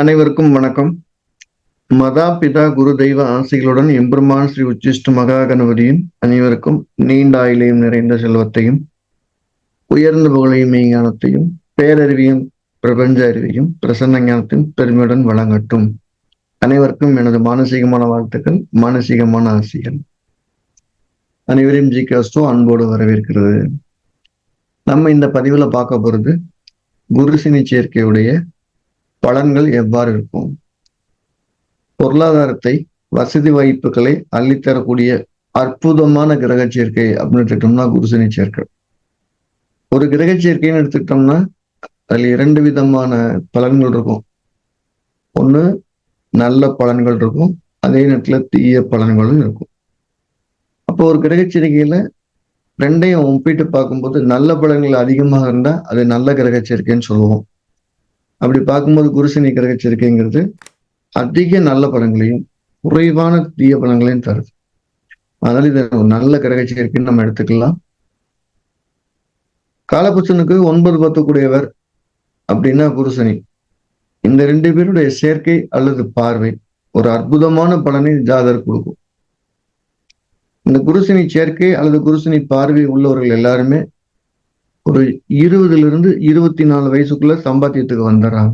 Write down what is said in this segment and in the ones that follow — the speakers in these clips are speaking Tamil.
அனைவருக்கும் வணக்கம். மதா பிதா குரு தெய்வ ஆசைகளுடன் எம்பெருமான் ஸ்ரீ உச்சிஷ்ட மகா கணபதியின் அனைவருக்கும் நீண்ட ஆயிலையும் நிறைந்த செல்வத்தையும் உயர்ந்த புகழையும் மெய்ஞானத்தையும் பேரறிவியும் பிரபஞ்ச அறிவையும் பிரசன்ன ஞானத்தையும் பெருமையுடன் வழங்கட்டும். அனைவருக்கும் எனது மானசீகமான வாழ்த்துக்கள் மானசீகமான ஆசைகள். அனைவரையும் ஜி. காஸ்டோ அன்போடு வரவேற்கிறது. நம்ம இந்த பதிவுல பார்க்க போகிறது குருசினி சேர்க்கையுடைய பலன்கள் எவ்வாறு இருக்கும்? பொருளாதாரத்தை வசதி வாய்ப்புகளை அள்ளித்தரக்கூடிய அற்புதமான கிரக சேர்க்கை அப்படின்னு எடுத்துக்கிட்டோம்னா குருசனி சேர்க்கை. ஒரு கிரக சேர்க்கைன்னு எடுத்துக்கிட்டோம்னா அதுல இரண்டு விதமான பலன்கள் இருக்கும். ஒண்ணு நல்ல பலன்கள் இருக்கும். அதே நேரத்துல தீய பலன்களும் இருக்கும். அப்போ ஒரு கிரக சேர்க்கையில் ரெண்டையும் ஒப்பிட்டு பார்க்கும்போது நல்ல பலன்கள் அதிகமாக இருந்தா அது நல்ல கிரக சேர்க்கைன்னு சொல்லுவோம். அப்படி பார்க்கும்போது குருசனி கிரகச்சேர்க்கைங்கிறது அதிக நல்ல பலன்களையும் குறைவான தீய பலன்களையும் தருது. அதனால இது ஒரு நல்ல கிரகச்சேர்க்கைன்னு நம்ம எடுத்துக்கலாம். காலபுருஷனுக்கு ஒன்பது பத்து கூடியவர் அப்படின்னா குருசனி இந்த ரெண்டு பேருடைய சேர்க்கை அல்லது பார்வை ஒரு அற்புதமான பலனை ஜாதர் கொடுக்கும். இந்த குருசனி சேர்க்கை அல்லது குருசனி பார்வை உள்ளவர்கள் எல்லாருமே ஒரு இருபதுல இருந்து இருபத்தி நாலு வயசுக்குள்ள சம்பாத்தியத்துக்கு வந்துடுறாங்க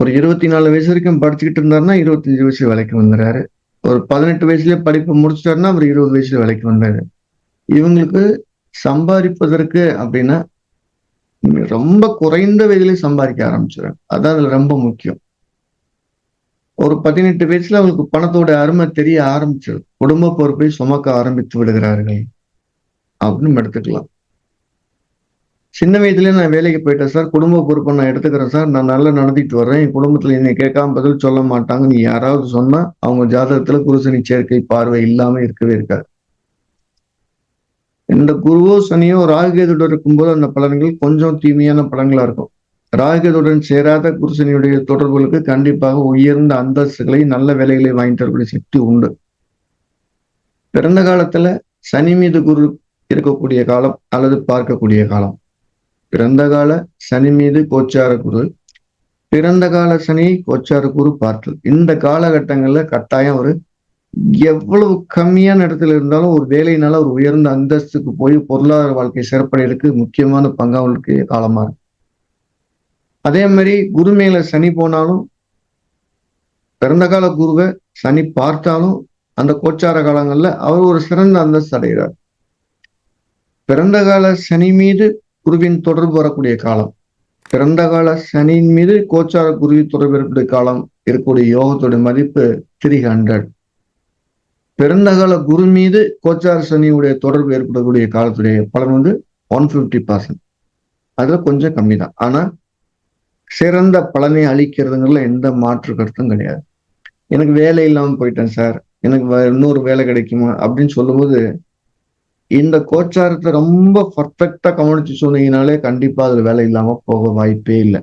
ஒரு இருபத்தி நாலு வயசு வரைக்கும் படிச்சுக்கிட்டு இருந்தாருன்னா இருபத்தஞ்சு வயசு வேலைக்கு வந்துடுறாரு ஒரு பதினெட்டு வயசுல படிப்பு முடிச்சிட்டாருன்னா அவர் இருபது வயசுல வேலைக்கு வந்தாரு. இவங்களுக்கு சம்பாதிப்பதற்கு அப்படின்னா ரொம்ப குறைந்த வயதிலே சம்பாதிக்க ஆரம்பிச்சிடுறாங்க அதான் அதுல ரொம்ப முக்கியம். ஒரு பதினெட்டு வயசுல அவங்களுக்கு பணத்தோட அருமை தெரிய ஆரம்பிச்சிடும் குடும்ப பொறுப்பை சுமக்க ஆரம்பித்து விடுகிறார்கள். அப்படின்னு எடுத்துக்கலாம். சின்ன வயதுலேயே நான் வேலைக்கு போயிட்டேன் சார். குடும்ப பொறுப்பை நான் எடுத்துக்கிறேன் சார். நான் நல்லா நடத்திட்டு வர்றேன். என் குடும்பத்துல என்னை கேட்காம பதில் சொல்ல மாட்டாங்க. நீ யாராவது சொன்னா அவங்க ஜாதகத்துல குருசனி சேர்க்கை பார்வை இல்லாம இருக்கவே இருக்காது. இந்த குருவோ சனியோ ராகுகேதுடன் இருக்கும்போது அந்த பலன்கள் கொஞ்சம் தீமையான பலன்களாக இருக்கும். ராகுகேதுடன் சேராத குருசனியுடைய தொடர்புகளுக்கு கண்டிப்பாக உயர்ந்த அந்தஸ்துகளை நல்ல வேலைகளை வாங்கி தரக்கூடிய சக்தி உண்டு. பிறந்த காலத்துல சனி மீது குரு இருக்கக்கூடிய காலம் அல்லது பார்க்கக்கூடிய காலம். பிறந்த கால சனி மீது கோச்சார குரு. பிறந்த கால சனி கோச்சார குரு பார்த்தல். இந்த காலகட்டங்கள்ல கட்டாயம் ஒரு எவ்வளவு கம்மியான இடத்துல இருந்தாலும் ஒரு வேலையினால ஒரு உயர்ந்த அந்தஸ்துக்கு போய் பொருளாதார வாழ்க்கை சிறப்படைறதுக்கு முக்கியமான பங்காவலுக்கு காலமா இருக்கு. அதே மாதிரி குரு மேல சனி போனாலும் பிறந்த கால குருவை சனி பார்த்தாலும் அந்த கோச்சார காலங்கள்ல அவர் ஒரு சிறந்த அந்தஸ்து அடைகிறார். பிறந்த கால சனி மீது குருவின் தொடர்பு வரக்கூடிய காலம். பிறந்த கால சனியின் மீது கோச்சார குருவி தொடர்பு இருக்கக்கூடிய காலம் இருக்கக்கூடிய யோகத்துடைய மதிப்பு த்ரீ ஹண்ட்ரட் பிறந்த கால குரு மீது கோச்சார சனியுடைய தொடர்பு ஏற்படக்கூடிய காலத்துடைய பலன் வந்து ஒன் ஃபிஃப்டி பர்சன்ட் அதில் கொஞ்சம் கம்மி தான் ஆனா சிறந்த பலனை அளிக்கிறதுங்கிறதுல எந்த மாற்று கருத்தும் கிடையாது. எனக்கு வேலை இல்லாமல் போயிட்டேன் சார். எனக்கு இன்னொரு வேலை கிடைக்குமா அப்படின்னு சொல்லும்போது இந்த கோச்சாரத்தை ரொம்ப பர்ஃபெக்டா கவனிச்சு சொன்னீங்கனாலே கண்டிப்பா அதுல வேலை இல்லாம போக வாய்ப்பே இல்லை.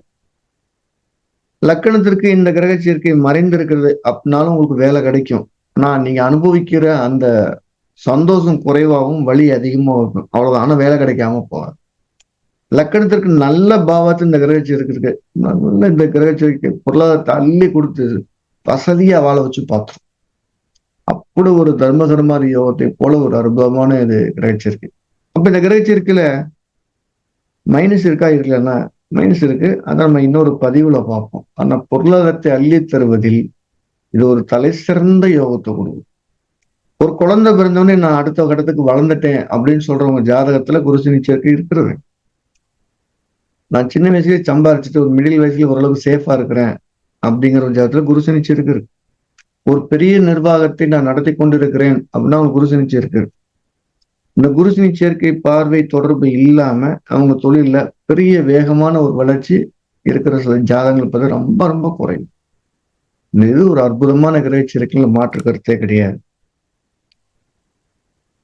லக்கணத்திற்கு இந்த கிரக சேர்க்கை மறைந்திருக்கிறது அப்படின்னாலும் உங்களுக்கு வேலை கிடைக்கும். ஆனா நீங்க அனுபவிக்கிற அந்த சந்தோஷம் குறைவாகவும் வழி அதிகமாக இருக்கும். அவ்வளவுதான் ஆனா வேலை கிடைக்காம போகாது. லக்கணத்திற்கு நல்ல பாவத்து இந்த கிரக சேர்க்கை இருக்கு நல்ல இந்த கிரக சேர்க்கை பொருளாதாரத்தை அள்ளி கொடுத்து வசதியா வாழ வச்சு பார்த்தோம். அப்படி ஒரு தர்மகரமான யோகத்தை போல ஒரு அற்புதமான இது கிரகச்சிருக்கு அப்ப இந்த கிரகச்சிருக்குல மைனஸ் இருக்கா இருக்கலன்னா மைனஸ் இருக்கு. அதை நம்ம இன்னொரு பதிவுல பார்ப்போம். ஆனா பொருளாதாரத்தை அள்ளி தருவதில் இது ஒரு தலை சிறந்த யோகத்தை கொடுக்கும். ஒரு குழந்தை பிறந்தவொடனே நான் அடுத்த கட்டத்துக்கு வளர்ந்துட்டேன் அப்படின்னு சொல்றவங்க ஜாதகத்துல குரு சேர்க்கை இருக்கிறது. நான் சின்ன வயசுலயே சம்பாரிச்சுட்டு ஒரு மிடில் வயசுல ஓரளவுக்கு சேஃபா இருக்கிறேன் அப்படிங்கிற ஒரு ஜாதகத்துல குரு சேர்க்கை இருக்கு. ஒரு பெரிய நிர்வாகத்தை நான் நடத்தி கொண்டிருக்கிறேன் அப்படின்னா அவங்க குருசினி சேர்க்கை இந்த குருசினி சேர்க்கை பார்வை தொடர்பு இல்லாம அவங்க தொழில பெரிய வேகமான ஒரு வளர்ச்சி இருக்கிற சில ஜாதகங்கள் பார்த்து ரொம்ப ரொம்ப குறையும் இது ஒரு அற்புதமான கிரக மாற்று கருத்தே கிடையாது.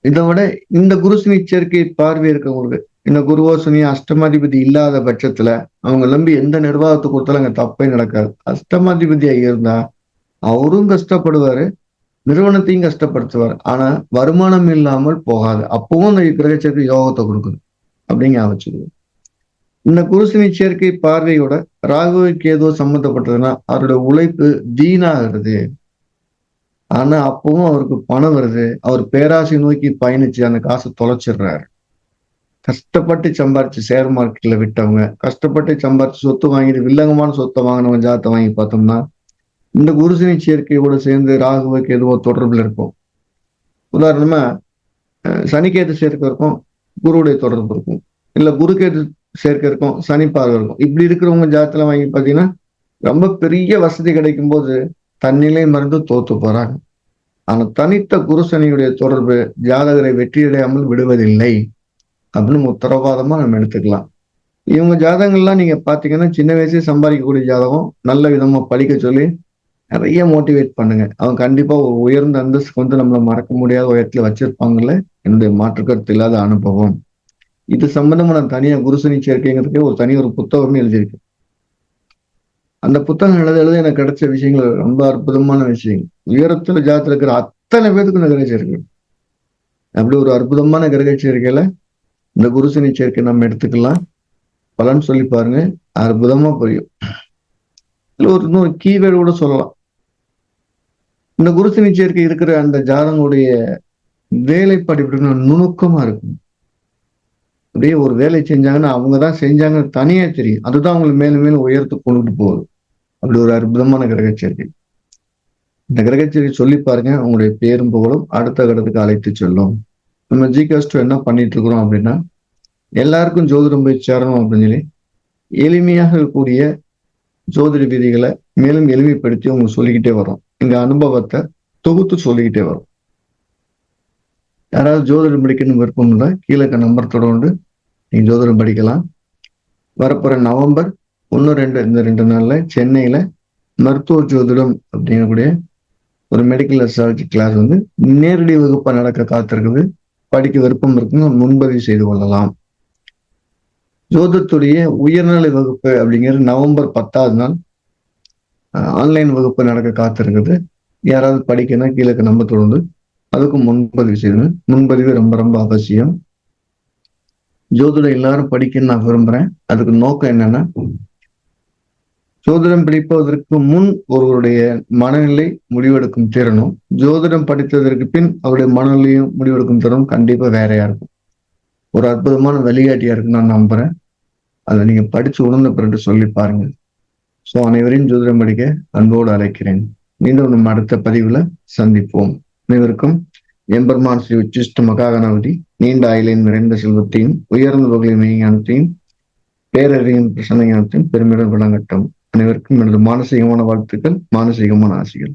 இதை விட இந்த குருசினி சேர்க்கை பார்வை இருக்கவங்களுக்கு இந்த குருவோ சனி அஷ்டமாதிபதி இல்லாத பட்சத்துல அவங்க நம்பி எந்த நிர்வாகத்தை கொடுத்தாலும் அங்க தப்பே நடக்காது. அஷ்டமாதிபதியா இருந்தா அவரும் கஷ்டப்படுவாரு நிறுவனத்தையும் கஷ்டப்படுத்துவார். ஆனா வருமானம் இல்லாமல் போகாது. அப்பவும் அந்த கிரகச்சேர்க்கை யோகத்தை கொடுக்குது. அப்படிங்க வச்சுக்குது இந்த குருசினி சேர்க்கை பார்வையோட ராகுவுக்கு ஏதோ சம்மந்தப்பட்டதுன்னா அவருடைய உழைப்பு வீணாகிறது. ஆனா அப்பவும் அவருக்கு பணம் வருது. அவர் பேராசை நோக்கி பயணிச்சு அந்த காசை தொலைச்சிடுறாரு. கஷ்டப்பட்டு சம்பாரிச்சு ஷேர் மார்க்கெட்ல விட்டவங்க கஷ்டப்பட்டு சம்பாரிச்சு சொத்து வாங்கிட்டு வில்லங்கமான சொத்தை வாங்கினவங்க ஜாத்தை வாங்கி பார்த்தோம்னா இந்த குருசனி சேர்க்கையோட சேர்ந்து ராகுவுக்கு எதுவோ தொடர்புல இருக்கும். உதாரணமா சனிக்கேது சேர்க்கை இருக்கும் குருவுடைய தொடர்பு இருக்கும். இல்ல குருக்கேது சேர்க்கை இருக்கும் சனி பார்வை இருக்கும். இப்படி இருக்கிறவங்க ஜாத்துல வாங்கி பாத்தீங்கன்னா ரொம்ப பெரிய வசதி கிடைக்கும் போது தன்னிலை மறந்து தோத்து போறாங்க. ஆனா தனித்த குருசனியுடைய தொடர்பு ஜாதகரை வெற்றியடையாமல் விடுவதில்லை அப்படின்னு உத்தரவாதமா நம்ம எடுத்துக்கலாம். இவங்க ஜாதகங்கள்லாம் நீங்க பாத்தீங்கன்னா சின்ன வயசுல சம்பாதிக்கக்கூடிய ஜாதகம் நல்ல விதமா படிக்க சொல்லி நிறைய மோட்டிவேட் பண்ணுங்க. அவங்க கண்டிப்பா உயர்ந்த அந்தஸ்துக்கு வந்து நம்மளை மறக்க முடியாத உயரத்துல வச்சிருப்பாங்கல்ல. என்னுடைய மாற்று கருத்து இல்லாத அனுபவம். இது சம்பந்தமா நான் தனியா குருசனி சேர்க்கைங்கிறதுக்கே ஒரு தனி ஒரு புத்தகமே எழுதியிருக்கேன் அந்த புத்தகம் எழுத எழுத எனக்கு கிடைச்ச விஷயங்கள் ரொம்ப அற்புதமான விஷயங்கள். உயரத்துல ஜாத்துல இருக்கிற அத்தனை பேருக்கு நான் கிரக சேர்க்கை. அப்படி ஒரு அற்புதமான கிரக சேர்க்கையில இந்த குருசனி சேர்க்கை நம்ம எடுத்துக்கலாம். பலன் சொல்லி பாருங்க. அற்புதமா புரியும். இல்லை ஒரு இன்னொரு கீவேர்டு கூட சொல்லலாம். இந்த குருசனி சேர்க்கை இருக்கிற அந்த ஜாதகங்களுடைய வேலைப்பாடு எப்படி நுணுக்கமா இருக்கும். அப்படியே ஒரு வேலை செஞ்சாங்கன்னா அவங்க தான் செஞ்சாங்க தனியா தெரியும். அதுதான் அவங்களை மேலும் மேலும் உயர்த்து கொண்டுட்டு போகுது. அப்படி ஒரு அற்புதமான கிரகச்சேர்க்கை இந்த கிரகச்சேர்க்கை சொல்லி பாருங்க. உங்களுடைய பேரும் புகழும். அடுத்த கடத்துக்கு அழைத்து செல்லும். நம்ம ஜிகாஸ்டோ என்ன பண்ணிட்டு இருக்கிறோம் அப்படின்னா எல்லாருக்கும் ஜோதிடம் போய் சேரணும் அப்படின்னு சொல்லி எளிமையாக இருக்கக்கூடிய ஜோதிட விதிகளை மேலும் எளிமைப்படுத்தி உங்களுக்கு சொல்லிக்கிட்டே வரோம் எங்க அனுபவத்தை தொகுத்து சொல்லிக்கிட்டே வரும். யாராவது ஜோதிடம் படிக்கணும் விருப்பம் இல்லை கீழே நம்பர் தொடர்ந்து நீங்க ஜோதிடம் படிக்கலாம். வரப்போற நவம்பர் ஒன்று ரெண்டு இந்த ரெண்டு நாள்ல சென்னையில மருத்துவ ஜோதிடம் அப்படிங்கக்கூடிய ஒரு மெடிக்கல் ரிசர்ச் கிளாஸ் வந்து நேரடி வகுப்பா நடக்க காத்திருக்குது. படிக்க விருப்பம் இருக்குன்னு முன்பதிவு செய்து கொள்ளலாம். ஜோதத்துடைய உயர்நிலை வகுப்பு அப்படிங்கிறது நவம்பர் பத்தாவது நாள். ஆன்லைன் வகுப்பு நடக்க காத்திருக்குது. யாராவது படிக்கணும் கீழே நம்ம தொடர்ந்து அதுக்கும் முன்பதிவு செய்யணும். முன்பதிவு ரொம்ப ரொம்ப அவசியம். ஜோதிடம் எல்லாரும் படிக்கணும்னு நான் விரும்புறேன். அதுக்கு நோக்கம் என்னன்னா ஜோதிடம் படிப்பதற்கு முன் ஒருவருடைய மனநிலை முடிவெடுக்கும் திறனும் ஜோதிடம் படித்ததற்கு பின் அவருடைய மனநிலையும் முடிவெடுக்கும் திறனும் கண்டிப்பா வேறையா இருக்கும். ஒரு அற்புதமான வழிகாட்டியா இருக்குன்னு நான் நம்புறேன். அதை நீங்க படிச்சு உணர்ந்த பிறகு சொல்லி பாருங்க. ஸோ அனைவரையும் ஜோதிடம் படிக்க அன்போடு அழைக்கிறேன். மீண்டும் நம்ம அடுத்த பதிவுல சந்திப்போம். அனைவருக்கும் எம்பெருமான் ஸ்ரீ உச்சிஷ்ட மகாகணபதி நீண்ட ஆயிலின் நிறைந்த செல்வத்தையும் உயர்ந்த புகழை மெய்ஞானத்தையும் பேரறியும் பிரசன்ன ஞானத்தையும் பெருமிடம் விளங்கட்டும் அனைவருக்கும் எனது மானசீகமான வாழ்த்துக்கள் மானசீகமான ஆசைகள்.